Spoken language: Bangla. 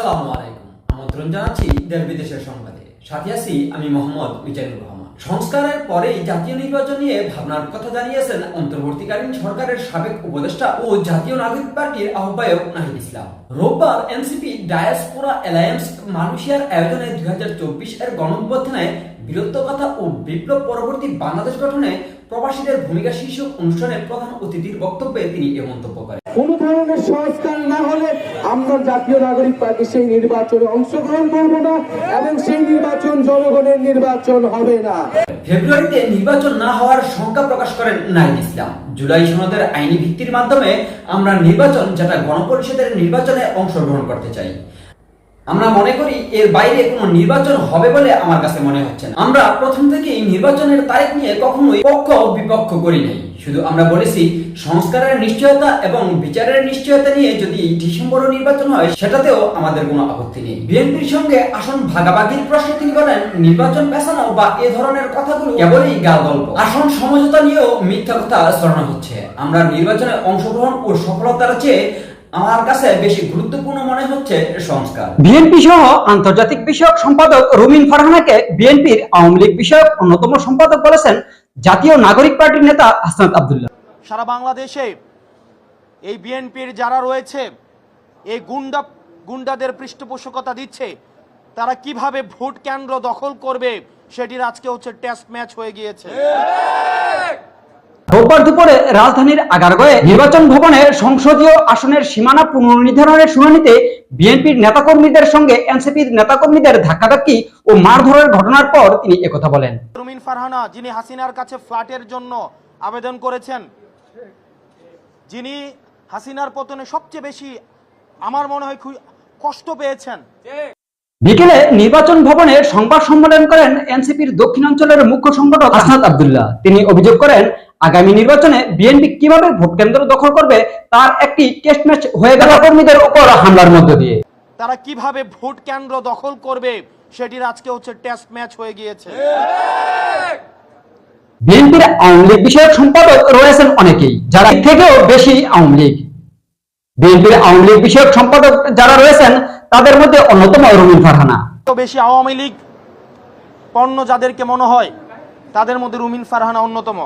আসসালামু আলাইকুম। আমন্ত্রণ জানাচ্ছি দেশ বিদেশের সংবাদে। সাথে আছি আমি মোহাম্মদ মিজানুর রহমান। সংস্কারের জাতীয় নির্বাচন নিয়ে ভাবনার কথা জানিয়েছেন অন্তর্বর্তীকালীন সরকারের সাবেক উপদেষ্টা ও জাতীয় নাগরিক পার্টির আহ্বায়ক নাহিদ ইসলাম। রোববার এনসিপি ডায়াসপোরা অ্যালায়েন্স মালয়েশিয়ার আয়োজনে দুই হাজার চব্বিশ এর গণঅভ্যুত্থানে বীরত্ব কথা ও বিপ্লব পরবর্তী বাংলাদেশ গঠনে প্রবাসীদের ভূমিকা শীর্ষক অনুষ্ঠানে প্রধান অতিথির বক্তব্যে তিনি এ মন্তব্য করেন। কোন ধরনের সংস্কার না হলে আমরা জাতীয় নাগরিক পার্টি সেই নির্বাচনে অংশগ্রহণ করব না এবং সেই নির্বাচন জনগণের নির্বাচন হবে না। ফেব্রুয়ারিতে নির্বাচন না হওয়ার শঙ্কা প্রকাশ করেন নাইদ ইসলাম। জুলাই সনদের আইনি ভিত্তির মাধ্যমে আমরা নির্বাচন যেটা গণপরিষদের নির্বাচনে অংশগ্রহণ করতে চাই। আমরা মনে করি এর বাইরে কোনো নির্বাচন হবে বলে আমার কাছে মনে হচ্ছে না। আমরা প্রথম থেকেই নির্বাচনের তারিখ নিয়ে কখনোই পক্ষ বিপক্ষ করি নাই। শুধু আমরা বলেছি, সংস্কারের নিশ্চয়তা এবং বিচারের নিশ্চয়তা নিয়ে যদি ডিসেম্বরে নির্বাচন হয়, সেটাতেও আমাদের কোনো আপত্তি নেই। বিএনপির সঙ্গে আসন ভাগাভাগির প্রশ্নে তিনি বলেন, নির্বাচন পেছানো বা এ ধরনের কথাগুলো কেবলই গাল গল্প আসন সমঝোতা নিয়েও মিথ্যা কথা ছড়ানো হচ্ছে। আমরা নির্বাচনে অংশগ্রহণ ও সফলতার চেয়ে আমার কাছে বেশি গুরুত্বপূর্ণ মনে হচ্ছে সংস্কার। বিএনপি সহ আন্তর্জাতিক বিষয়ক সম্পাদক রুমিন ফারহানাকে বিএনপির আওয়ামী লীগ বিষয়ক অন্যতম সম্পাদক বলেছেন জাতীয় নাগরিক পার্টির নেতা হাসনাত আব্দুল্লাহ। সারা বাংলাদেশে এই বিএনপির যারা রয়েছে এই গুন্ডা গুন্ডাদের পৃষ্ঠপোষকতা দিচ্ছে তারা কীভাবে ভোট কেন্দ্র দখল করবে সেটির আজকে হচ্ছে টেস্ট ম্যাচ হয়ে গিয়েছে। রোববার দুপুরে রাজধানীর আগারগয়ে নির্বাচন ভবনে সংসদীয় আসনের সীমানা পুনর্নির্ধারণের শুনানিতে বিএনপির নেতাকর্মীদের সঙ্গে এনসিপির নেতাকর্মীদের ধাক্কাধাক্কি ও মারধরের ঘটনার পর তিনি একথা বলেন। রুমিন ফারহানা, যিনি হাসিনার কাছে ফ্ল্যাটের জন্য আবেদন করেছেন, যিনি হাসিনার পতনে সবচেয়ে বেশি, আমার মনে হয় কষ্ট পেয়েছেন। বিকেলে নির্বাচন ভবনে সংবাদ সম্মেলন করেন এনসিপির দক্ষিণাঞ্চলের মুখ্য সংগঠক হাসনাত আব্দুল্লাহ। তিনি অভিযোগ করেন আগামী নির্বাচনে বিএনপি কীভাবে ভোট কেন্দ্র দখল করবে তার একটি টেস্ট ম্যাচ হয়ে গেল কর্মীদের উপর হামলার মধ্য দিয়ে। তারা কীভাবে ভোট কেন্দ্র দখল করবে সেটির আজকে হচ্ছে টেস্ট ম্যাচ হয়ে গিয়েছে। বিএনপির আওয়ামী লীগ বিষয়ক সম্পাদক রয়েছেন অনেকেই যারা থেকেও বেশি আওয়ামী লীগ। বিএনপির আওয়ামী লীগ বিষয়ক সম্পাদক যারা রয়েছেন তাদের মধ্যে অন্যতম রুমিন ফারহানা। বেশি আওয়ামী লীগ পণ্য যাদেরকে মনে হয়, তাদের মধ্যে রুমিন ফারহানা অন্যতম।